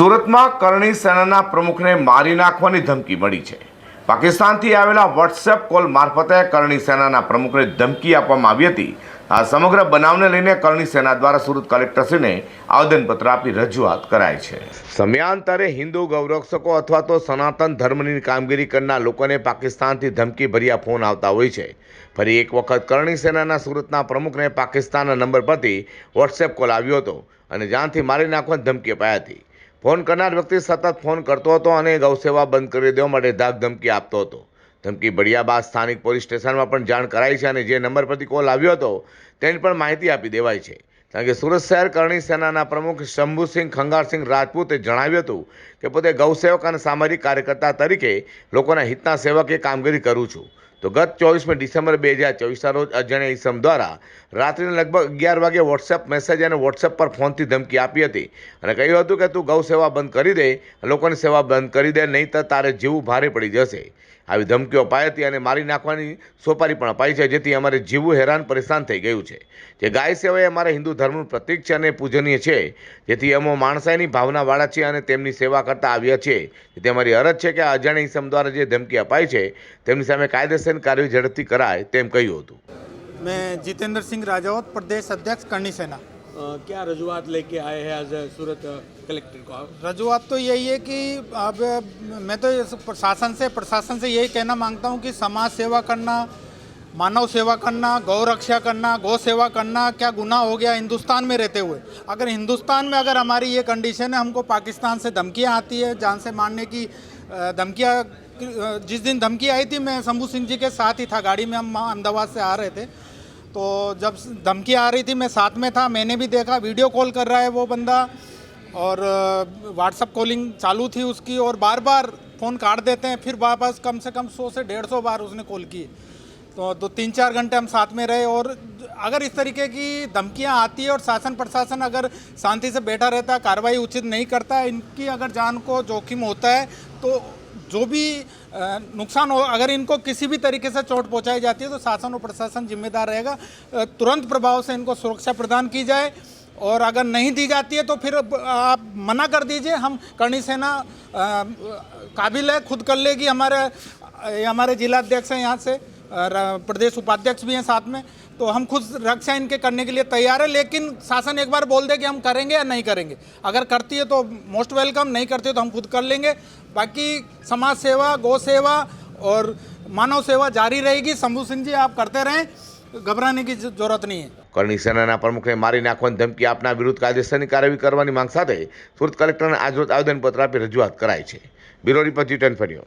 સુરતમાં કરણી સેનાના પ્રમુખને મારી નાખવાની ધમકી મળી છે પાકિસ્તાનથી આવેલા વોટ્સએપ કોલ મારફતે કરણી સેનાના પ્રમુખને ધમકી આપવામાં આવી હતી આ સમગ્ર બનાવને લઈને કરણી સેના દ્વારા સુરત કલેક્ટરશ્રીને આવેદનપત્ર આપી રજૂઆત કરાઈ છે સમયાંતરે હિન્દુ ગૌરક્ષકો અથવા તો સનાતન ધર્મની કામગીરી કરનાર લોકોને પાકિસ્તાનથી ધમકી ભર્યા ફોન આવતા હોય છે ફરી એક વખત કરણી સેનાના સુરતના પ્રમુખને પાકિસ્તાનના નંબર પરથી વોટ્સએપ કોલ આવ્યો હતો અને જ્યાંથી મારી નાખવાની ધમકી અપાઈ હતી ફોન કરનાર વ્યક્તિ સતત ફોન કરતો હતો અને ગૌસેવા બંધ કરી દેવા માટે ધમકી આપતો હતો ધમકી ભર્યા બાદ સ્થાનિક પોલીસ સ્ટેશનમાં પણ જાણ કરાઈ છે અને જે નંબર પરથી કોલ આવ્યો હતો તેની પણ માહિતી આપી દેવાય છે કારણ કે સુરત શહેર કરણી સેનાના પ્રમુખ શંભુસિંહ ખંગારસિંહ રાજપૂતે જણાવ્યું હતું કે પોતે ગૌસેવક અને સામાજિક કાર્યકર્તા તરીકે લોકોના હિતના સેવકે કામગીરી કરું છું તો ગત ચોવીસમી ડિસેમ્બર બે હજાર ચોવીસના રોજ અજાણ્યા ઇસમ દ્વારા રાત્રિના લગભગ અગિયાર વાગે વોટ્સએપ મેસેજ અને વોટ્સએપ પર ફોનથી ધમકી આપી હતી અને કહ્યું હતું કે તું ગૌ સેવા બંધ કરી દે લોકોની સેવા બંધ કરી દે નહીં તો તારે જીવું ભારે પડી જશે આવી ધમકીઓ અપાઈ હતી અને મારી નાખવાની સોપારી પણ અપાઈ છે જેથી અમારે જીવવું હેરાન પરેશાન થઈ ગયું છે જે ગાય સેવા એ અમારા હિન્દુ ધર્મનું પ્રતિક છે અને પૂજનીય છે જેથી અમો માણસાઈની ભાવનાવાળા છે અને તેમની સેવા કરતા આવ્યા છે જેથી અમારી અરજ છે કે અજાણ્ય ઇસમ દ્વારા જે ધમકી અપાઈ છે તેમની સામે કાયદેસર कार्य जड़ती कराये તેમ કહ્યું હતું મે જીતેન્દ્રસિંહ રાજવાત pradesh અધ્યક્ષ કન્ડીશના શું રજવાત લઈને આયા છે એઝ અ સુરત કલેક્ટર કો રજવાત તો એ યે કે મે તો આ બધા প্রশাসন સે প্রশাসন સે યે કહેના માંગતા હું કે સમાજ સેવા કરના માનવ સેવા કરના ગૌ રક્ષા કરના ગૌ સેવા કરના ક્યાં ગુના હો ગયા હિન્દુસ્તાન મે રહેતે હુએ અગર હિન્દુસ્તાન મે અગર અમારી યે કન્ડીશન હે हमको પાકિસ્તાન સે ધમકિયા આતી હે જાન સે મારને કી ધમકિયા जिस दिन धमकी आई थी मैं शंभू सिंह जी के साथ ही था गाड़ी में हम अहमदाबाद से आ रहे थे तो जब धमकी आ रही थी मैं साथ में था मैंने भी देखा वीडियो कॉल कर रहा है वो बंदा और व्हाट्सअप कॉलिंग चालू थी उसकी और बार बार फ़ोन काट देते हैं फिर वापस कम से कम सौ से डेढ़ सौ बार उसने कॉल की तो दो तीन चार घंटे हम साथ में रहे और अगर इस तरीके की धमकियां आती है और शासन प्रशासन अगर शांति से बैठा रहता है कार्रवाई उचित नहीं करता है इनकी अगर जान को जोखिम होता है तो जो भी नुकसान हो अगर इनको किसी भी तरीके से चोट पहुंचाई जाती है तो शासन और प्रशासन जिम्मेदार रहेगा तुरंत प्रभाव से इनको सुरक्षा प्रदान की जाए और अगर नहीं दी जाती है तो फिर आप मना कर दीजिए हम कर्णी सेना काबिल है खुद कर लेगी हमारे हमारे जिला अध्यक्ष हैं यहाँ से प्रदेश उपाध्यक्ष भी हैं साथ में तो हम खुद रक्षा इनके करने के लिए तैयार है लेकिन शासन एक बार बोल दे कि हम करेंगे या नहीं करेंगे अगर करती है तो मोस्ट वेलकम नहीं करती है तो हम खुद कर लेंगे बाकी समाज सेवा गौ सेवा और मानव सेवा जारी रहेगी शंभु सिंह जी आप करते रहें घबराने की जरूरत नहीं है करणी सेना प्रमुख ने मारी नाखवा धमकी अपना विरुद्ध कायदेसर कार्यवाही करने मांग साथ तुरंत कलेक्टर ने आज रोज आवेदन पत्र आप रजूआत कराई है ब्यूरो रिपोर्ट जी टेन फरियो